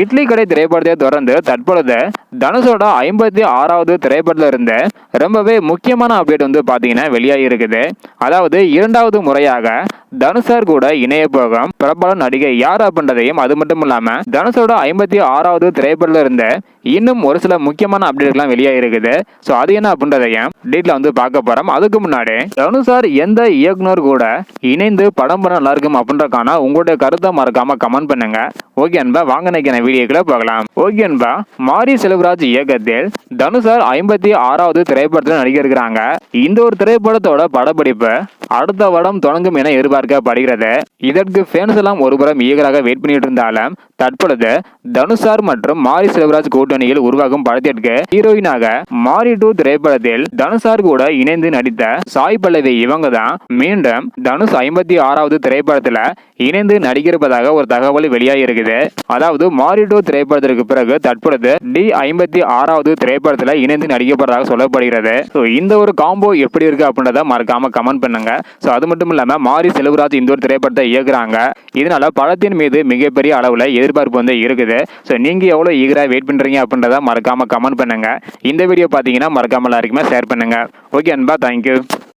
இட்லி கடை திரைப்படத்தை தொடர்ந்து தற்பொழுது தனுஷோட ஐம்பத்தி ஆறாவது திரைப்படத்தில் இருந்த ரொம்பவே முக்கியமான அப்டேட் வந்து பார்த்தீங்கன்னா வெளியாகி இருக்குது. அதாவது இரண்டாவது முறையாக தனுஷார் கூட இணைய போகும் பிரபல நடிகை யார் அப்படின்றதையும் அது மட்டும் இல்லாமல் தனுஷோட ஐம்பத்தி ஆறாவது திரைப்படத்தில் இருந்த இன்னும் ஒரு சில முக்கியமான அப்டேட்லாம் வெளியாகி இருக்குது. ஸோ அது என்ன அப்படின்றதையும் டீட்டில் வந்து பார்க்க போகிறோம் அதுக்கு முன்னாடி தனுஷார் எந்த இயக்குனர் கூட இணைந்து படம் பண்ண நல்லா இருக்கும் அப்படின்றக்கான உங்களுடைய கருத்தை மறக்காம கமெண்ட் பண்ணுங்க. ஓகே அன்பா வாங்க நினைக்கிறேன் வீடியோக்களை பார்க்கலாம். ஓகேன்பா மாரி செல்வராஜ் இயக்கத்தில் தனுஷார் ஐம்பத்தி ஆறாவது திரைப்படத்தில் நடிக்க இருக்கிறாங்க. இந்த ஒரு திரைப்படத்தோட படப்பிடிப்பு அடுத்த வருடம் தொடங்கும் என எதிர்பார்க்கப்படுகிறது. இதற்கு ஃபேன்ஸ் எல்லாம் ஒருபுறம் ஈகராக வெயிட் பண்ணிட்டு இருந்தாலும் தற்பொழுது தனுஷார் மற்றும் மாரி செல்வராஜ் கூட்டணியில் உருவாகும் படத்திற்கு ஹீரோயினாக மாரி டூ திரைப்படத்தில் தனுஷார் கூட இணைந்து நடித்த சாய் பல்லவி இவங்க தான் மீண்டும் தனுஷ் ஐம்பத்தி ஆறாவது திரைப்படத்துல இணைந்து நடிக்கிறப்பதாக ஒரு தகவல் வெளியாகி இருக்குது அதாவது மாரி டூ திரைப்படத்திற்கு பிறகு தற்பொழுது டி ஐம்பத்தி ஆறாவது திரைப்படத்துல இணைந்து நடிக்கப்படுறதாக சொல்லப்படுகிறது. ஸோ இந்த ஒரு காம்போ எப்படி இருக்கு அப்படின்றத மறக்காம கமெண்ட் பண்ணுங்க. ஸோ அது மட்டும் இல்லாம மாரி செல்வராஜ் இந்த ஒரு திரைப்படத்தை இயக்குறாங்க. இதனால படத்தின் மீது மிகப்பெரிய அளவில் எதிர்பார்ப்பு வந்து இருக்குது. ஸோ நீங்கள் எவ்வளோ ஈகராக வெயிட் பண்ணுறீங்க அப்படின்றத மறக்காமல் கமெண்ட் பண்ணுங்க. இந்த வீடியோ பார்த்தீங்கன்னா மறக்காமல் எல்லாருக்குமே ஷேர் பண்ணுங்க. ஓகே அன்பா தேங்க்யூ